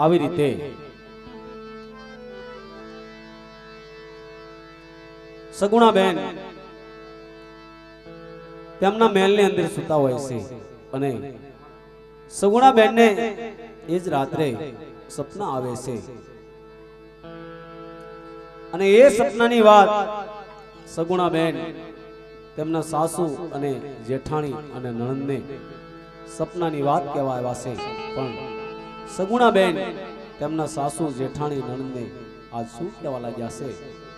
આવી રીતે. સગુણાબેન, તેમના મહેલની અંદર સૂતા હોય છે અને સગુણાબેનને એ જ રાત્રે સપના આવે છે. અને એ સપનાની વાત સગુણાબેન, તેમના સાસુ અને જેઠાણી અને નણંદને સપનાની વાત કહેવા આવ્યા છે. પણ સગુણાબેન તેમના સાસુ જેઠાણી નણંદને આજ શું કહેવા લાગ્યા છે.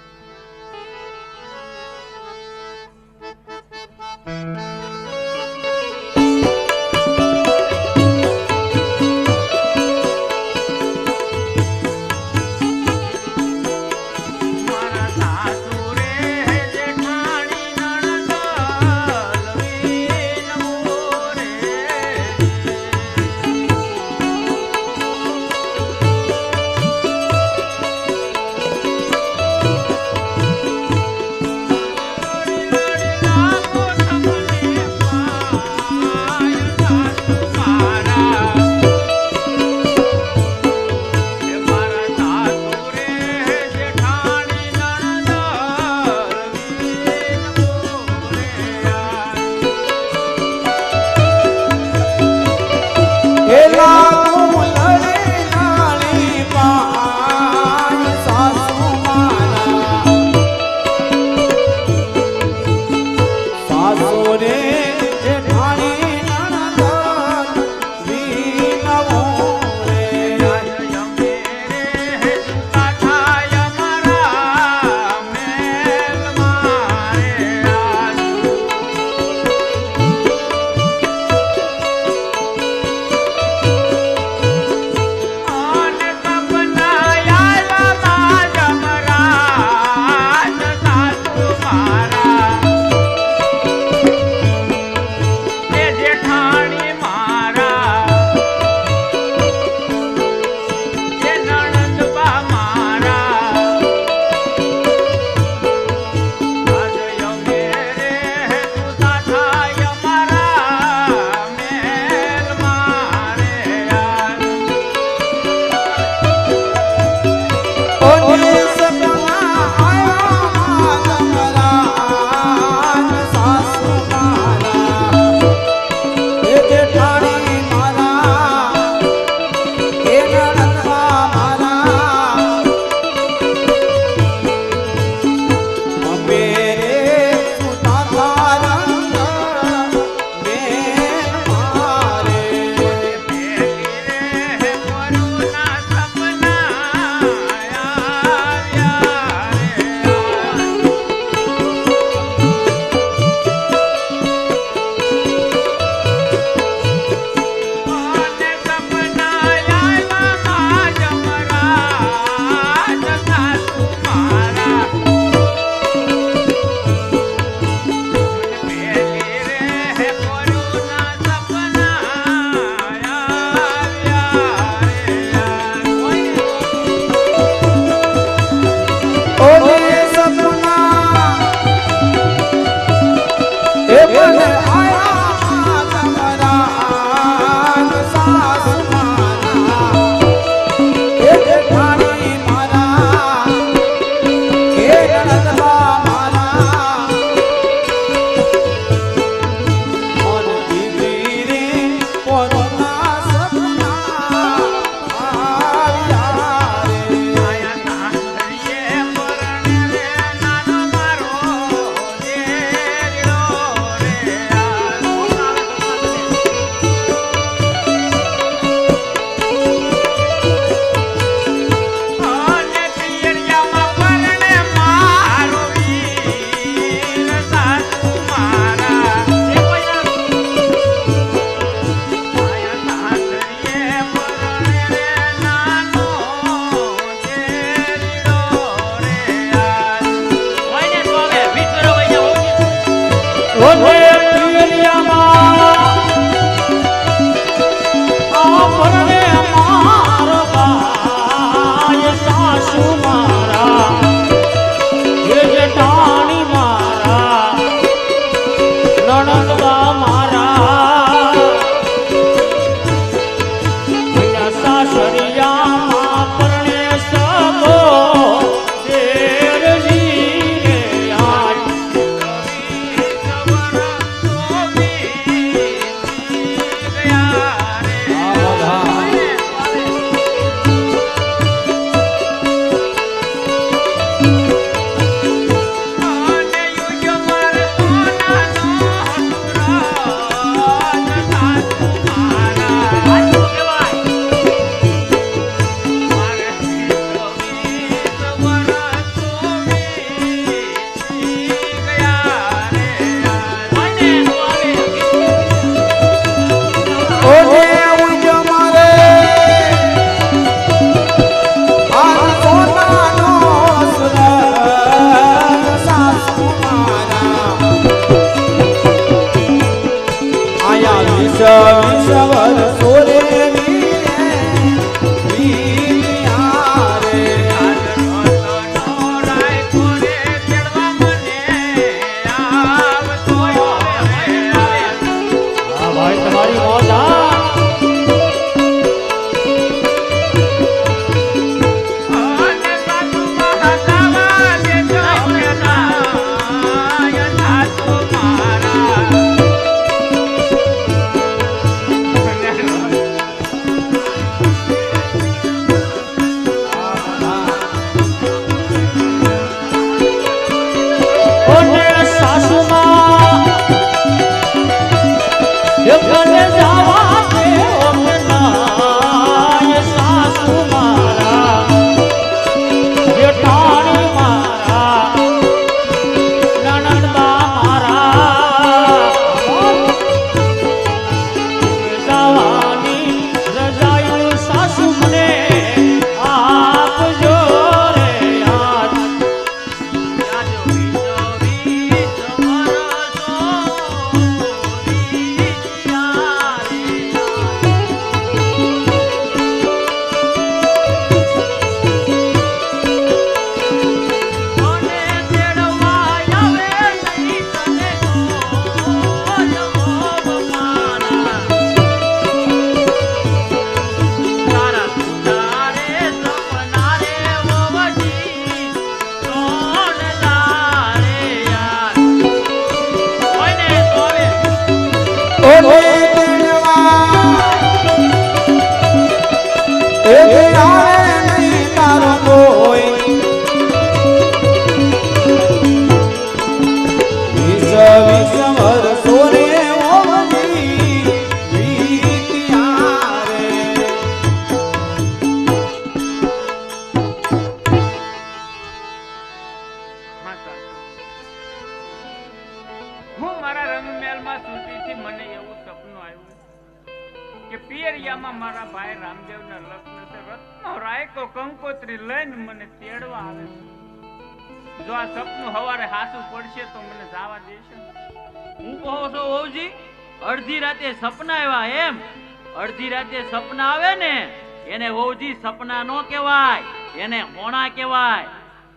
એને વહુજી સપના નો કહેવાય, એને હોણા કહેવાય.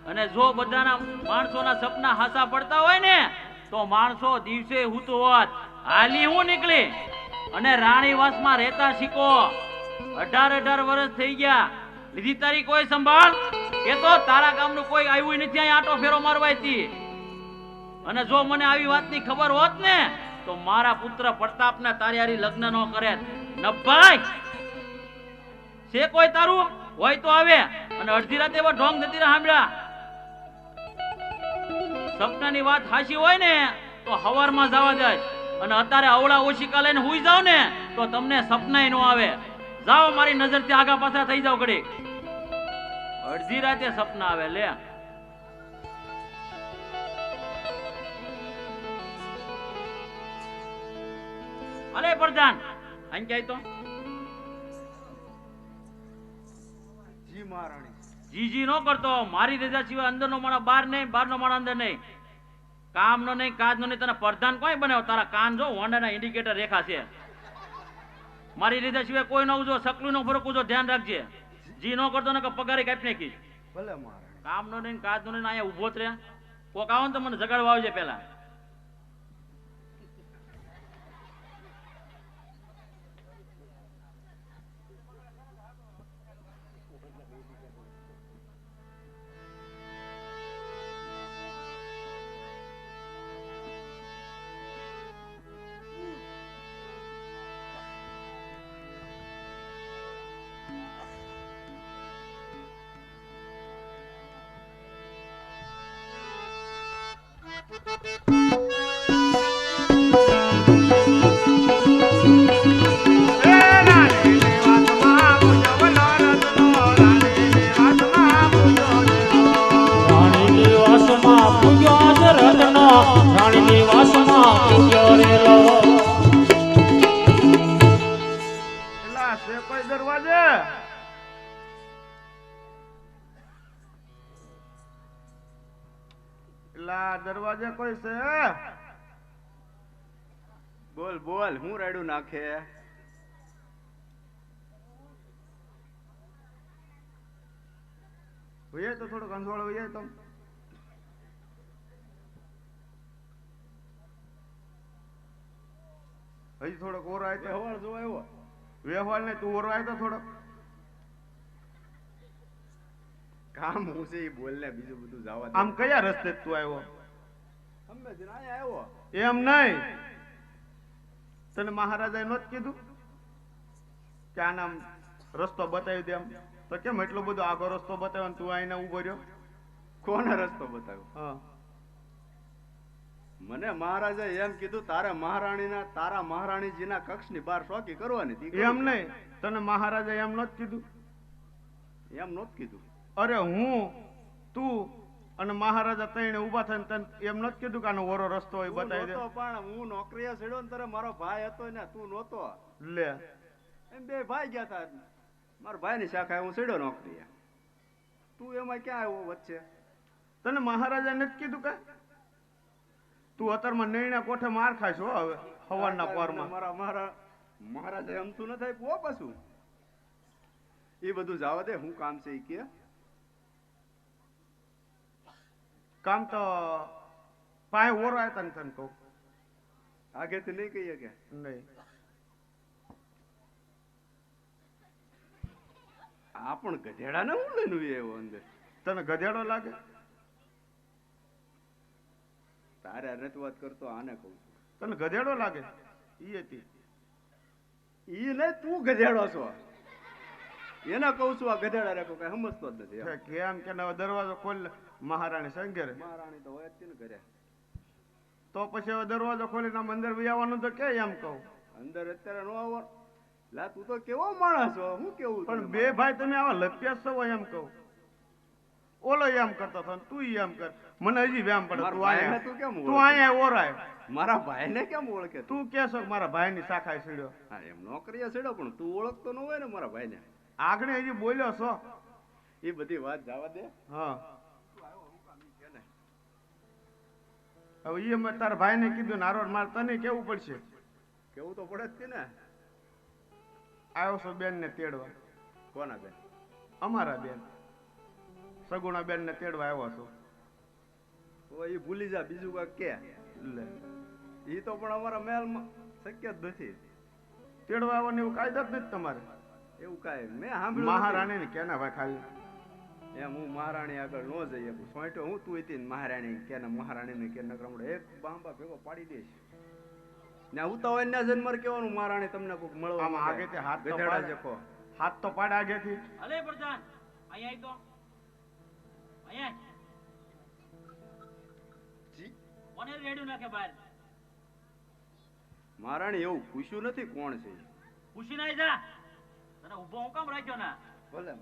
અને જો બધાના માણસોના સપના હાસા પડતા હોય ને, તો માણસો દિવસે હૂતું હોત. હાલી હું નીકળી? અને રાણીવાસમાં રહેતા શીખો. અઢાર અઢાર વર્ષ થઈ ગયા. લીધી તારી કોઈ સંભાળ? કે તો તારા ગામનું કોઈ આવ્યું નથી અહીં આટો ફેરો મારવાયતી અને જો મને આવી વાતની ખબર હોત ને, તો મારા પુત્ર પ્રતાપને તારી લગ્ન ન કરે. નભાઈ છે કોઈ તારું હોય તો આવે અને અડધી રાતે એવા ઢોંગ જતી સાંભળ્યા સપનાની વાત હાશી હોય ને, તો હવારમાં જવા જાય અને અત્યારે અવળા ઓશિકા લઈને હુઈ જાવ ને, તો તમને સપનાય નો આવે. જાઓ, મારી નજરથી આગા પાછા થઈ જાવ ઘડી અડધી રાતે સપના આવે, લે. અલે પ્રધાન, અહીં ક્યાંય તો? જી મહારાણી જી જી નો કરતો. મારી રજા સિવાય અંદર નો માણા બહાર નહીં બહારનો માણા અંદર નહીં. કામ નો નહીં કાજ નો નહીં તને પ્રધાન કોઈ બનાવ? તારા કાન જો હોન્ડાના ઇન્ડિકેટર રેખા છે. મારી રજા સિવાય કોઈ ન ઉજો સકલું નો ફરક ઉજો ધ્યાન રાખજે. જી નો કરતો ને કે પગારે કાપી નાખીશ. ભલે મહારાણી કામ નો નહીં કાજ નો નહીં અહીંયા ઊભો જ રહે કોક આવો ને તો મને જગાડવા આવજે પેલા બોલ હું રાડ્યું નાખે? હોય તો થોડો અંધવાળો હોય તો. હજી થોડોક ઓરો આવ્યો તો. વ્યવહાર જો આવ્યો. વ્યવહાર ને તું ઓરો આવ્યો તો થોડોક. કામ હું છે એ બોલ ને બીજું બધું જવા આમ કયા રસ્તે તું આવ્યો. એમ નહીં. તને મહારાજાએ નહોતું કીધું? કે આના રસ્તો બતાવી દે એમ. તો કેમ એટલો બધો આગો રસ્તો બતાવ્યો તું આઈને ઊભો રહ્યો? કોને રસ્તો બતાવ્યો? હા. મને મહારાજાએ એમ કીધું તારે મહારાણીના તારા મહારાણીજીના કક્ષની બહાર શોકી કરવાની એમ નહીં. તને મહારાજાએ એમ નહોતું કીધું? એમ નહોતું કીધું. અરે હું તું અને મહારાજા તઈને ઊભા થઈને તને એમ નથી કીધું કે આનો ઓરો રસ્તો હોય બતાવી દે. પણ હું નોકરીએ છેડ્યો ને તારે મારો ભાઈ હતો ને તું નહોતો. લે. એમ બે ભાઈ ગયા તા. મારા ભાઈની શાખા હું છેડ્યો નોકરીએ. તું એમાં ક્યાં આવ્યો વચ્ચે? તને મહારાજા નથી કીધું કે? તું અત્યારમાં નૈણા કોઠે માર ખાઈશ હો હવે હવારના પારમાં. મારા મારા મહારાજા એમ તું ન થાય પો પાછું. એ બધું જાવ દે હું કામ છે એ કે. કામ તો પાય ઓરો આવ્યા તને તને કહું. તો નહીં કહીએ કે? નહીં. આ પણ ગધેડાને હું લઈને આવ્યો અંદર? તને ગધેડો લાગે? તારે રતવાત કરતો આને કહું તને ગધેડો લાગે? ઈ હતી ઈ નહીં તું ગધેડો છો. એને કહું છું આ ગધેડા રાખો કઈ સમજતો જ નથી. કેમ કે દરવાજો ખોલ મહારાણી સંઘેરે મહારાણી તો હોય જ ને ઘરે. તો પછી હવે દરવાજો ખોલીને બી આવવાનું તો કે એમ કહું? અંદર અત્યારે નો આવો. લા તું તો કેવો માણસ છો હું કેવું પણ બે ભાઈ તમે આવા લપ્યા છો એમ કહું. ઓલો એમ કરતો હતો ને તું એમ કર. મને હજી વ્યામ પડે. તું આયા. તું કેમ તું? અહીંયા ઓરાય મારા ભાઈને કેમ ઓળખે તું? કે છો મારા ભાઈની શાખાએ સીડ્યો. હા એમ નોકરીએ છેડ્યો પણ તું ઓળખતો ન હોય ને મારા ભાઈને. આગળ હજી બોલ્યો છો. એ બધી વાત જવા દે. હા. હવે એ મેં તારા ભાઈને કીધું નારો માર તને કેવું પડશે? કેવું તો પડે જ છે ને. આવ્યો છો બેન ને તેડવા. કોના બેન? અમારા બેન. સગુણા બેન ને તેડવા આવ્યો છો. એ ભૂલી જા બીજું કાંઈક કે. લે. એ તો પણ અમારા મહેલમાં શક્ય જ નથી. તેડવા આવવાનું એવું કાયદા જ નથી તમારે? એવું કાંઈ. મેં સાંભળ્યું મહારાણી ને કેના ભાઈ ખાલી. એમ હું મહારાણી આગળ ન જઈએ સોંટો હું તું હતી મહારાણી કે ને મહારાણી ને કે નકર એક બાંબા ભેગો પાડી દઈશ. ને ઉતાવળ ના જન્મ કેવાનું મહારાણી તમને કોઈક મળવા આમ આગે તે હાથ તો ગધેડા પાડે. હાથ તો પાડ આગે થી અલે પ્રધાન અહીંયા આઈ તો. અહીંયા જી. કોને રેડ્યું નાખે બહાર? મહારાણી એવું પૂછ્યું નથી કોણ છે. પૂછી નાય જા. તને ઊભો હું કામ રાખ્યો ના? ભલે.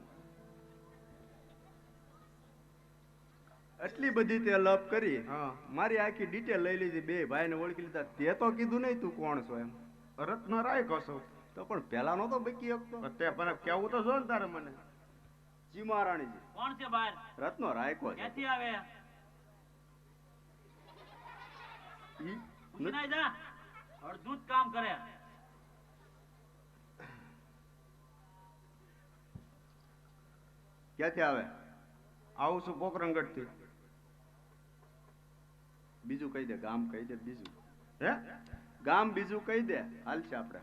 એટલી બધી તે લપ કરી હા. મારી આખી ડિટેલ લઈ લીધી. બે ભાઈને ઓળખી લીધા. તે તો કીધું નહીં તું કોણ છો? એમ. રત્ન રાય કશો. તો પણ પેલા નતો બકી શકતો તે પણ કેવું તો જો ને તારે મને? ચીમા રાણીજી કોણ છે બાર રત્નો રાય કો ક્યાંથી આવે? ઈ જા. અડધું જ કામ કરે. ક્યાંથી આવે? આવું છું પોકરણગઢથી બીજું કહી દે ગામ કહી દે બીજું. હે? ગામ બીજું કહી દે. હાલશે આપણે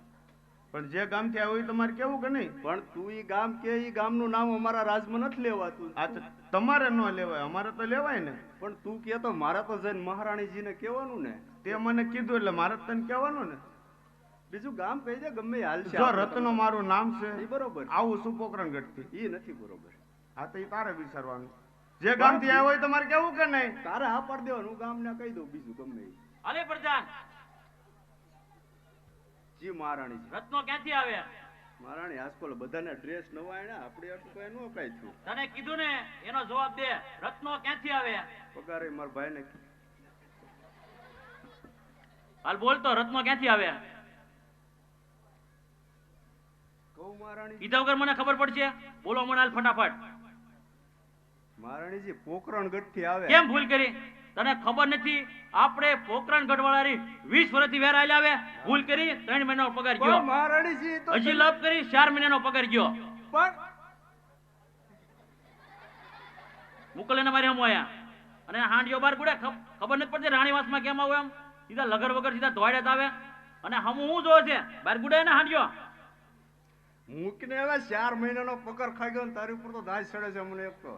પણ જે ગામથી આવ્યું તમારે કેવું કે નહીં? પણ તું ઈ ગામ કે ઈ ગામનું નામ અમારા રાજમાં નથી લેવાતું. આ તો તમારે ન લેવાય અમારે તો લેવાય ને. પણ તું કે તો મારા તો જઈને મહારાણીજીને કહેવાનું ને. તે મને કીધું એટલે મારે તને કહેવાનું ને. બીજું ગામ કહી દે ગમે હાલશે જો રત્નો મારું નામ છે એ બરોબર. આવું સુપોકરણ પોકરણગઢ એ નથી બરોબર. હા તો એ તારે વિચારવાનું. જે ગામથી આવ્યો હોય તમારે કેવું કે નહીં? તારે હા પાડી દેવાનું હું ગામને કહી દઉં બીજું ગમે. અલે પ્રધાન. જી મહારાણી રત્નો ક્યાંથી આવે? મહારાણી આજકાલ બધાને ડ્રેસ નવા આણ્યા આપણે આટલું કઈ નો કાંઈ થયું. તને કીધું ને એનો જવાબ દે. રત્નો ક્યાંથી આવે? પગારે મારા ભાઈને હાલ બોલતો રત્નો ક્યાંથી આવે? કહું મહારાણી. કીધા વગર મને ખબર પડશે. બોલો મને હાલ ફટાફટ. મહારાણીજી પોકરણ ગઢથી આવે. કેમ ભૂલ કરી? તને ખબર નથી આપણે પોકરણ ગઢવાળાની વીસ વર્ષથી વેરા આલ્યા આવે? ભૂલ કરી ત્રણ મહિનાનો પગાર ગયો. મહારાણીજી તો હજી લાભ કરી ચાર મહિનાનો પગાર ગયો. પણ મોકલ એને મારી હમો આયા અને હાંડિયો બાર ગુડે ખબ- ખબર નથી પડતી રાણીવાસમાં કેમ આવું એમ? સીધા લગર વગર સીધા ધોળે આવે. અને હમ હું જોવે છે? બાર ગુડે ને હાંડિયો મૂકીને હવે ચાર મહિનાનો પગાર ખાઈ ગયો તારી ઉપર તો દાજ ચડે છે મને એક તો.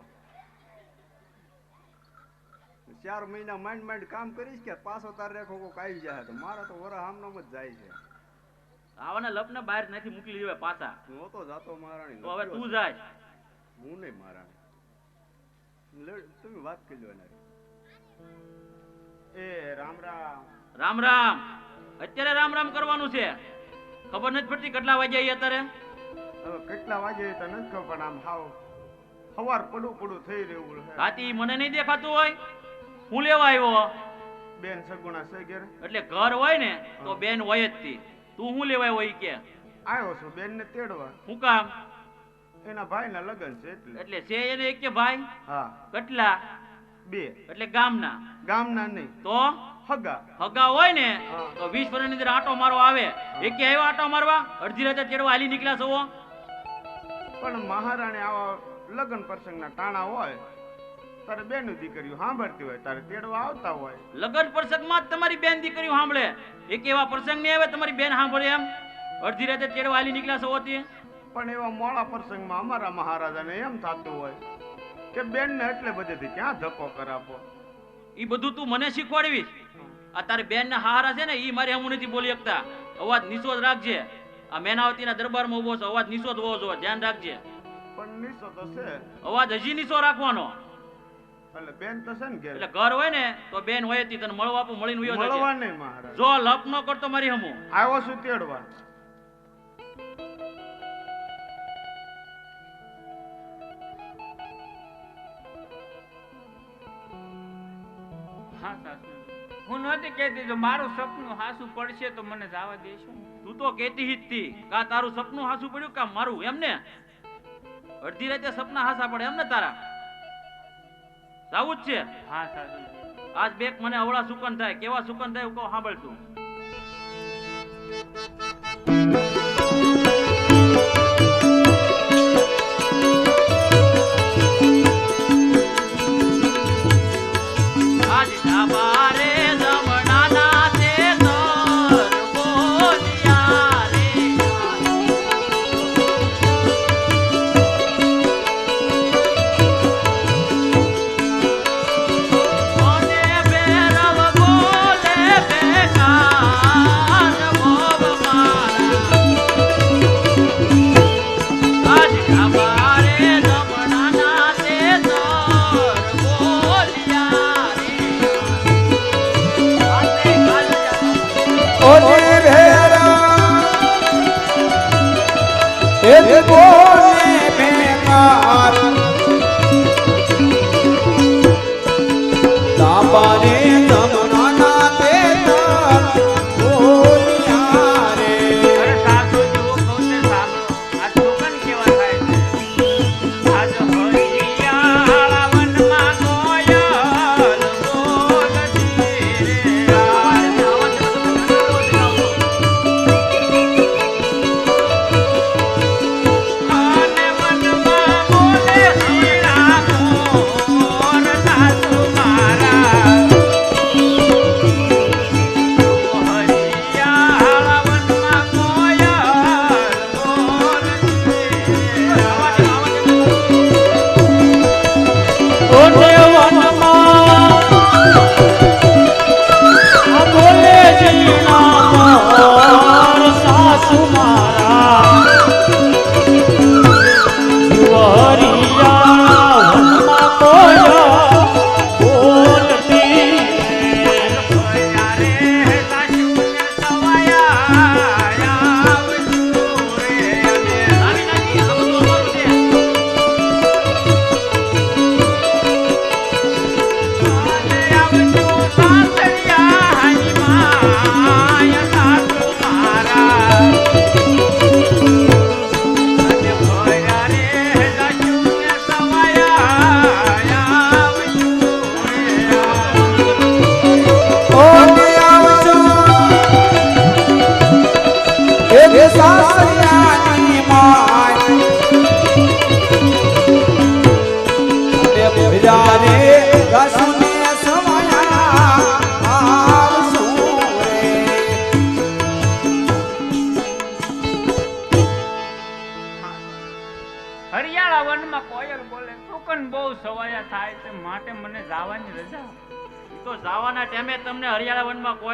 ચાર મહિના માંડ માંડ કામ કરીશ કે પાછો તાર રેખો કોક આવી જાય તો મારા તો વરા આમનામ જ જાય છે. આવાના લપને બહાર નથી મોકલી દેવાય પાછા. હું તો જાતો મહારાણી તો હવે તું જાય. હું નહીં મહારાણી તમે વાત કરી લો એ રામ રામ. રામ રામ. અત્યારે રામ રામ કરવાનું છે. ખબર નથી પડતી કેટલા વાગ્યા અત્યારે? હવે કેટલા વાગે તો નથી ખબર પણ આમ હાવ. સવાર પડું પડું થઈ રહ્યું રાતી મને નહીં દેખાતું હોય? હું લેવા આવ્યો? બેન સગુણા છે ઘેર. એટલે ઘર હોય ને તો બેન હોય જ તી. તું હું લેવા આવ્યો કે? આવ્યો છું બેન ને તેડવા. હું કામ? એના ભાઈના લગન છે એટલે. એટલે છે એને એક કે ભાઈ? હા. કેટલા? બે. એટલે ગામના. ગામના નહીં. તો? હગા. હગા હોય ને તો વીસ વર્ષની અંદર આટો મારો આવે. એક કે આવ્યો આટો મારવા? અડધી રાતે તેડવા હાલી નીકળ્યા છો? પણ મહારાણી આવા લગ્ન પ્રસંગના ટાણા હોય. તારે બેન દીકરીઓ સાંભળતી હોય તારે તેડવા આવતા હોય. લગન પ્રસંગમાં જ તમારી બેન દીકરીઓ સાંભળે. એક એવા પ્રસંગ નહીં આવે તમારી બેન સાંભળે એમ. અડધી રાતે તેડવા હાલી નીકળ્યા છો હોતી. પણ એવા મોડા પ્રસંગમાં અમારા મહારાજાને એમ થતું હોય કે બેનને એટલે બધેથી ક્યાં ધક્કો કરાવો ઈ બધું તું મને શીખવાડવીશ. આ તારી બેન ના હારા છે ને ઈ મારી હું નથી બોલી શકતા. અવાજ નીચો જ રાખજે. આ મેનાવતીના દરબારમાં ઊભો છો અવાજ નીચો જ હોવો જોઈએ ધ્યાન રાખજે. પણ નીસો તો છે અવાજ હજી નીચો રાખવાનો. એટલે બેન તો છે ને ઘેર. એટલે ઘર હોય ને તો બેન હોય તી, તને મળવા આપું મળીને વયો જજે. મળવા નહીં મહારાજ. જો લપ ન કરતો મારી હમું. આવ્યો છું તેડવા. હા સાસુ હું નહોતી કહેતી જો મારું સપનું હાસુ પડશે તો મને જવા દેશો. તું તો કેતી જ તી કા તારું સપનું હાસુ પડ્યું કા મારું એમ ને? અડધી રાતે સપના હાસા પડે એમ ને તારા? જાવું જ છે? હા સાસુ આજ બેક મને અવળા સુકન થાય. કેવા સુકન થાય કહું સાંભળ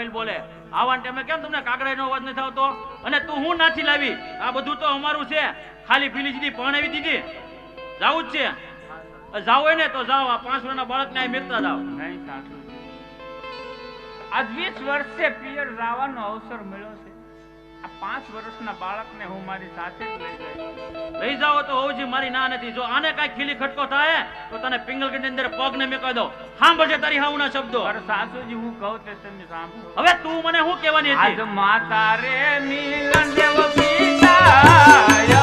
વનમાં બોલે. આવા ટાઈમે કેમ તમને કાગડાનો અવાજ નથી આવતો? અને તું હું નાથી લાવી? આ બધું તો અમારું છે. ખાલી પીલી પણ પરણાવી દીધી. જાવું જ છે. જાવ હોય ને તો જાઓ આ પાંચ વર્ષના બાળકને અહીં મેળતા નહીં આજ વીસ વર્ષે પિયર રાવાનો અવસર મળ્યો પાંચ વર્ષના બાળકને હું મારી સાથે જ લઈ જાઓ તો હોવજી મારી ના નથી. જો આને કાંઈ ખીલી ખટકો થાય તો તને પિંગલગઢની અંદર પગને મેકાઈ દો સાંભળજે તારી હાઉના શબ્દો. અરે સાસુજી હું કહું તે તમે સાંભળો. હવે તું મને શું કહેવાની આજ હતી? માતા રે મિલન દેવ પિતા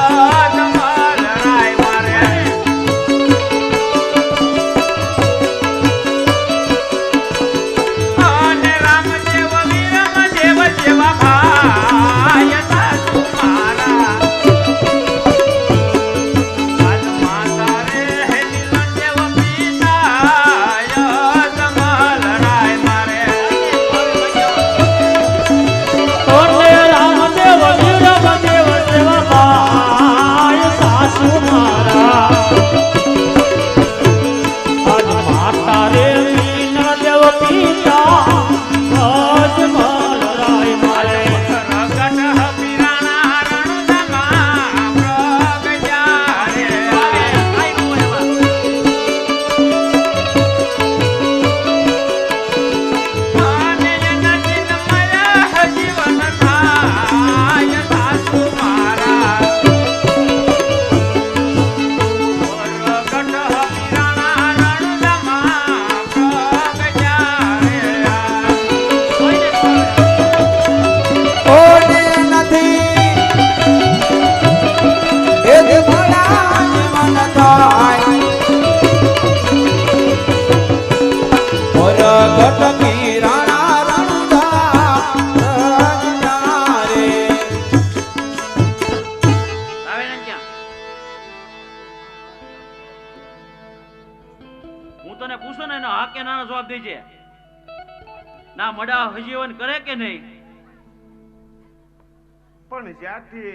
કરે કે નહીં? પણ જ્યારથી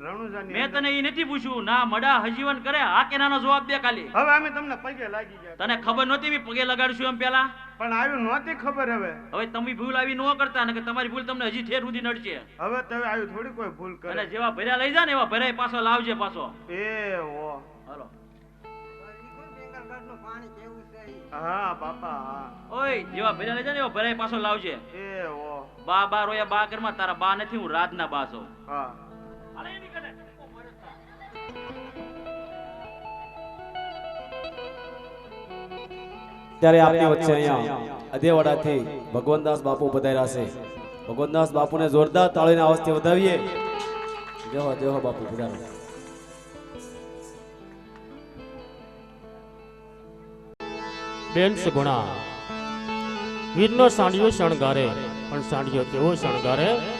રણુજાની મેં તને એ નથી પૂછ્યું. ના મડા હજીવન કરે હા કે નાનો જવાબ દે ખાલી. હવે અમે તમને પગે લાગી ગયા. તને ખબર નહોતી મેં પગે લગાડશું એમ પેલા? પણ આવ્યું નહોતી ખબર હવે. હવે તમે ભૂલ આવી ન કરતા ને કે તમારી ભૂલ તમને હજી ઠેર સુધી નડશે. હવે તમે આવ્યું થોડી કોઈ ભૂલ અને કરે જેવા ભર્યા લઈ જા ને એવા ભરાય પાછો લાવજે પાછો. એ ઓ હાલો. હા બાપા. ઓય જેવા ભર્યા લઈ જા ને એવા ભરાય પાછો લાવજે. એ ઓ. બા બા રોયા બા ઘરમાં તારા બા નથી હું રાજના બા છું. હા. ત્યારે આપની વચ્ચે અહીંયા અધેવાડાથી ભગવાનદાસ બાપુ પધાર્યા છે. ભગવનદાસ બાપુને જોરદાર તાળીના અવાજથી વધાવીએ. જય બાપુ પધારો. બેન ગુણા. વીરનો સાંડિયો શણગારે પણ સાંડિયો કેવો શણગારે?